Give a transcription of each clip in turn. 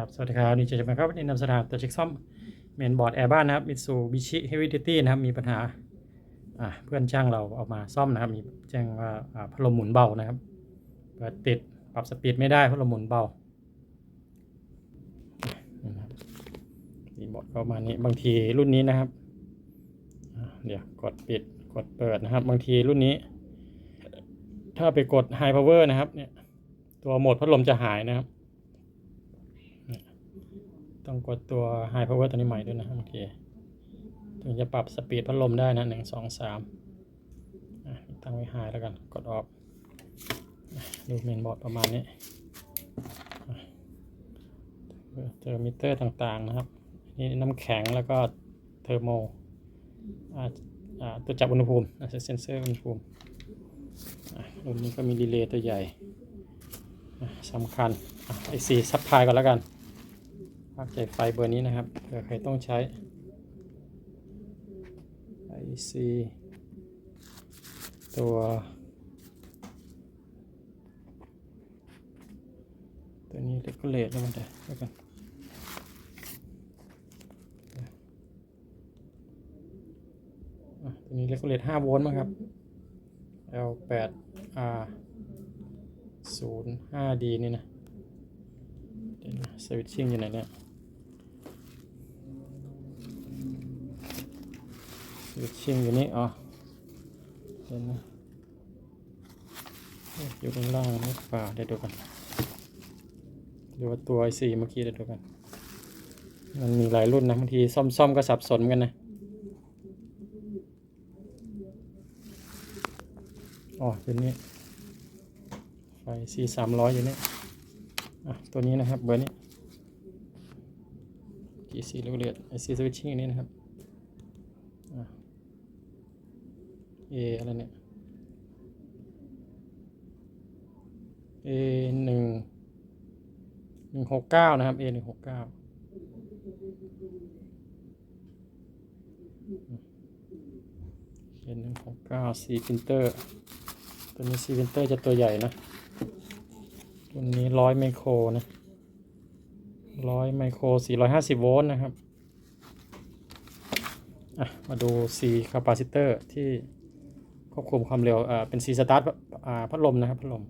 ครับสวัสดีครับนี่จะเป็นครับวันนี้นำเสนอตัวเช็คซ่อมเมนบอร์ดแอร์บ้านนะครับมิตซูบิชิเฮฟวี่ดิตี้นะครับมีปัญหาอ่าเพื่อนช่างเราเอามาซ่อมนะครับ มีแจ้งว่าพัดลมหมุนเบานะครับเปิดติดปรับสปีดไม่ได้พัดลมหมุนเบานี่นะครับรีโมทประมาณนี้บางทีรุ่นนี้นะครับเดี๋ยวกดปิดกดเปิดนะครับ บางทีรุ่นนี้ ถ้าไปกด High Power นะครับเนี่ยตัวโหมดพัดลมจะหายนะครับ ต้องกดตัว High Power ตัวนี้ใหม่ด้วยนะบางทีถึงจะปรับสปีดพัดลมได้นะหนึ่งสองสามตั้งไว้ High แล้วกันกดออฟดูเมนบอร์ดประมาณนี้เทอร์มิเตอร์ต่างๆนะครับ นี่น้ำแข็งแล้วก็เทอร์โมตัวจับอุณหภูมิเซนเซอร์อุณหภูมิอะรุ่นนี้ก็มีรีเลย์ตัวใหญ่สำคัญไอซีซับพลายก่อนแล้วกัน ภาคใจไฟเบอร์นี้นะครับเผื่อใครต้องใช้ IC ตัว ตัวนี้เลกูเลตแล้วมันแต่แล้วกันตัวนี้เลกูเลต5โวลต์มั้งครับ L8 R 0 5D นี่นะเดี๋ยวนะสวิตชิ่งอยู่ไหนเนี่ย สวิตชิ่งอยู่นี่อ๋อเดี๋ยวนะอยู่ข้างล่างหรือเปล่าเดี๋ยวดูกันดูว่าตัวไอซีเมื่อกี้เดี๋ยวดูกัน มันมีหลายรุ่นนะบางทีซ่อมๆก็สับสนกันนะอ๋ออยู่นี่ไฟซีสามร้อยอยู่นี่อะตัวนี้นะครับเบอร์นี้ GC เรกูเลต IC switching อันนี้นะครับอะ A อะไรเนี่ย A หนึ่งหนึ่งหกเก้านะครับ A หนึ่งหกเก้า A หนึ่งหกเก้า C printer ตัวนี้ C printer จะตัวใหญ่นะ ตัวนี้ร้อยไมโครนะร้อยไมโครสี่ร้อยห้าสิบโวลต์นะครับ อะ มาดู C คาปาซิเตอร์ที่ ควบคุมความเร็วเป็น C สตาร์ทพัดลมนะครับพัดลม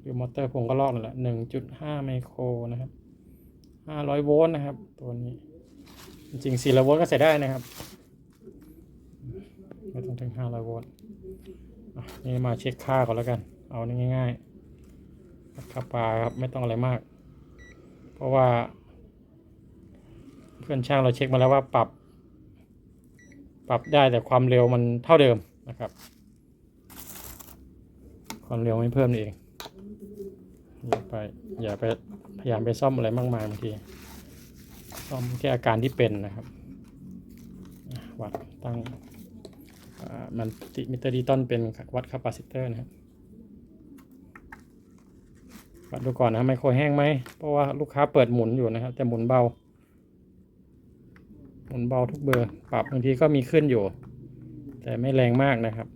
คือมอเตอร์ผมก็ลอกนั่นแหละหนึ่งจุดห้าไมโครนะครับห้าร้อยโวลต์นะครับ ตัวนี้ จริงสี่ร้อยโวลต์ก็ใส่ได้นะครับ ไม่ต้องถึงห้าร้อยโวลต์นี่มาเช็คค่าก่อนแล้วกัน เอานี่ง่ายๆราคาปลาครับไม่ต้องอะไรมาก เพราะว่า เพื่อนช่างเราเช็คมาแล้วว่าปรับ ปรับได้แต่ความเร็วมันเท่าเดิมนะครับ ความเร็วไม่เพิ่มนี่เองอย่าไปอย่าไปพยายามไปซ่อมอะไรมากมายบางทีซ่อมแค่อาการที่เป็นนะครับวัดตั้งมันติมิเตอร์ดิตอลเป็นวัดคาปาซิเตอร์นะครับวัดดูก่อนนะไมโครแห้งไหมเพราะว่าลูกค้าเปิดหมุนอยู่นะครับแต่หมุนเบา นเบาทุกเบอร์ปรับบางทีก็มีขึ้นอยู่ แต่ไม่แรงมากนะครับ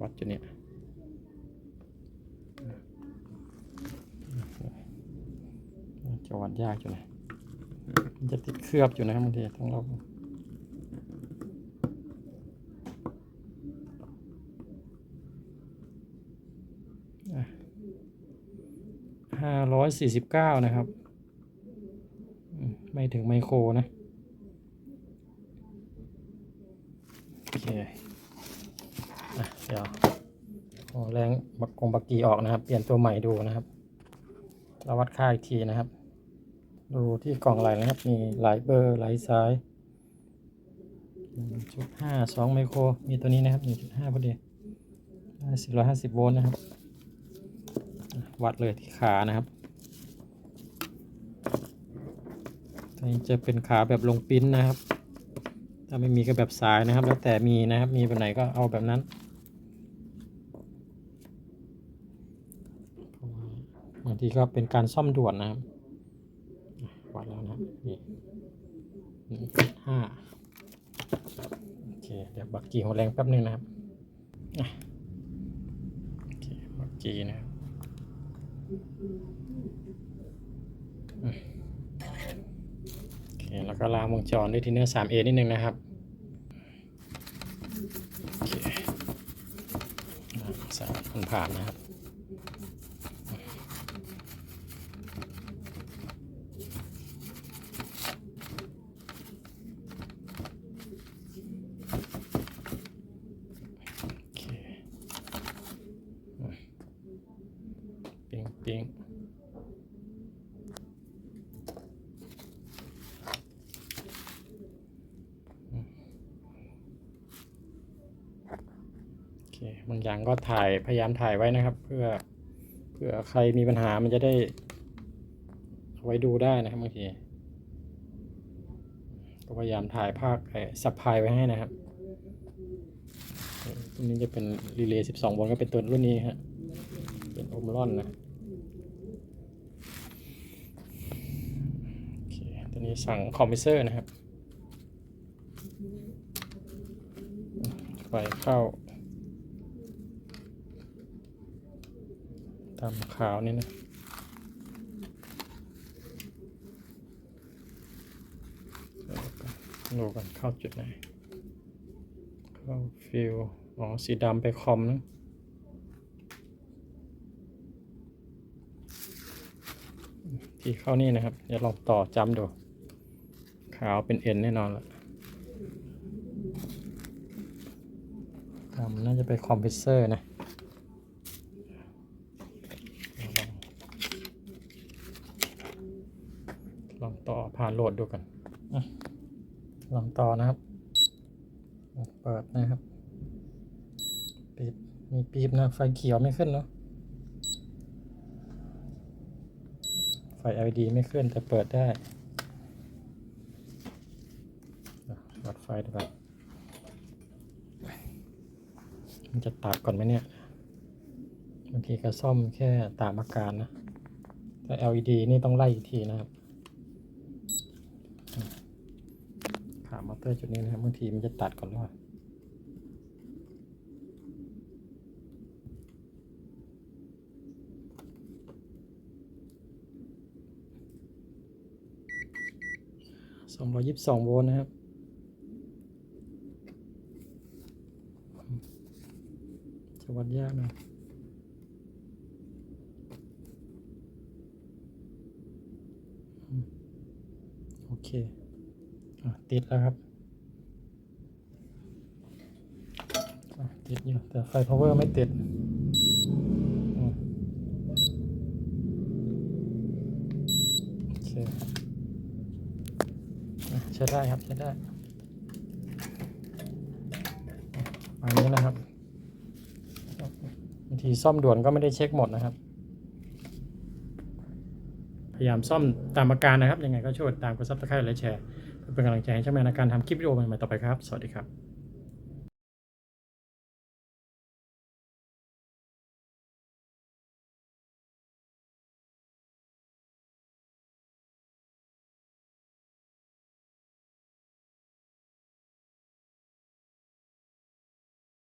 วัดจุดเนี้ยจะวัดยากอยู่นะมันจะติดเคลือบอยู่นะครับบางทีต้องลองห้า ร้อยสี่สิบเก้านะครับ ไม่ถึงไมโครนะ โอเคอะเดี๋ยวขอแรงบักกงบักกีออกนะครับ เปลี่ยนตัวใหม่ดูนะครับเราวัดค่าอีกทีนะครับ ดูที่กล่องไหลนะครับ มีหลายเบอร์หลายสายจุดห้าสองไมโคร มีตัวนี้นะครับหนึ่งจุดห้าพอดีสี่ร้อยห้าสิบโวลต์นะครับ วัดเลยที่ขานะครับ ตัวนี้จะเป็นขาแบบลงปิ้นนะครับ ถ้าไม่มีก็แบบสายนะครับ แล้วแต่มีนะครับ มีแบบไหนก็เอาแบบนั้นเพราะว่าบางทีก็เป็นการซ่อมด่วนนะครับวัดแล้วนะนี่หนึ่งห้าโอเคเดี๋ยวบักกี่หัวแรงแป๊บนึงนะครับอะ G นะครับอืมโอเคแล้ว ก็ล้างวงจรด้วยทินเนอร์ 3A นิดนึงนะครับสามคนผ่านนะครับ โอเคอืมปิ๊งปิ๊งอืมโอเค บาง อย่างก็ถ่ายพยายามถ่ายไว้นะครับ เพื่อเพื่อใครมีปัญหามันจะได้เอาไว้ดูได้นะครับบางทีก็พยายามถ่ายภาพไอ้ซับพายไว้ให้นะครับตัวนี้จะเป็นรีเลย์12โวลต์ก็เป็นตัวรุ่นนี้ฮะเป็นโอมรอนนะโอเคตัวนี้สั่งคอมพิวเซอร์นะครับไฟเข้า ตามขาวนี่นะดูกันเข้าจุดไหน เข้าฟิลอ๋อ สีดำไปคอมนะที่เข้านี่นะครับ เดี๋ยวลองต่อจำดู ขาวเป็นเอ็นแน่นอนละดำน่าจะไปคอมเพรสเซอร์นะ ลองต่อ ผ่านโหลดดูกันลองต่อนะครับ เปิดนะครับปิดมีปีบนะ ไฟเขียวไม่ขึ้นเนาะ ไฟ LED ไม่ขึ้นแต่เปิดได้อะเปิดไฟดูก่อนมันจะตัดก่อนไหมเนี่ย บางทีก็ซ่อมแค่ตามอาการนะ แต่ LED นี่ต้องไล่อีกทีนะครับ ขามอเตอร์จุดนี้นะครับบางทีมันจะตัดก่อนแล้วสองร้อยยี่สิบสองโวลต์นะครับจะวัดยากนะโอเค ติดแล้วครับ ติดอยู่แต่ไฟ power ไม่ติดโอเคใช้ได้ครับใช้ได้อันนี้นะครับบางทีซ่อมด่วนก็ไม่ได้เช็คหมดนะครับ พยายามซ่อมตามอาการนะครับ ยังไงก็ช่วยตามกดซับสไครต์และแชร์ เป็นกำลังใจให้ช่างแมนในการทำคลิปวิดีโอใหม่ๆต่อไปครับ สวัสดีครับ